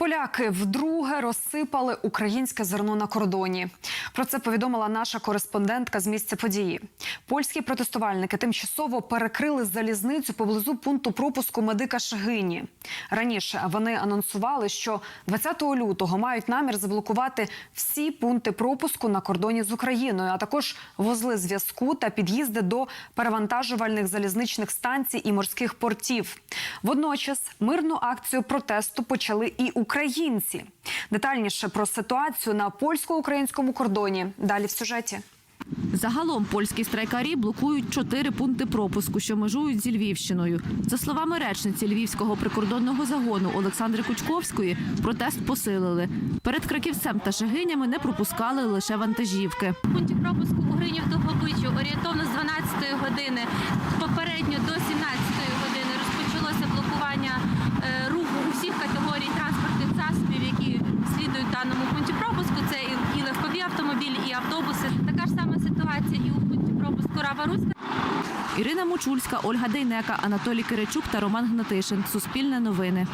Поляки вдруге розсипали українське зерно на кордоні. Про це повідомила наша кореспондентка з місця події. Польські протестувальники тимчасово перекрили залізницю поблизу пункту пропуску медика Шегині. Раніше вони анонсували, що 20 лютого мають намір заблокувати всі пункти пропуску на кордоні з Україною, а також вузли зв'язку та під'їзди до перевантажувальних залізничних станцій і морських портів. Водночас мирну акцію протесту почали і українці. Детальніше про ситуацію на польсько-українському кордоні. Далі в сюжеті. Загалом польські страйкарі блокують чотири пункти пропуску, що межують зі Львівщиною. За словами речниці Львівського прикордонного загону Олександри Кучковської, протест посилили. Перед краківцем та шагинями не пропускали лише вантажівки. В пункті пропуску у Гринів Довгобичу орієнтовно з 12 години попередньо до 17 години даному пункті пропуску. Це і- легкові автомобілі, і автобуси. Така ж сама ситуація і у пункті пропуску Рава Руська. Ірина Мучульська, Ольга Дейнека, Анатолій Киричук та Роман Гнатишин. Суспільне новини.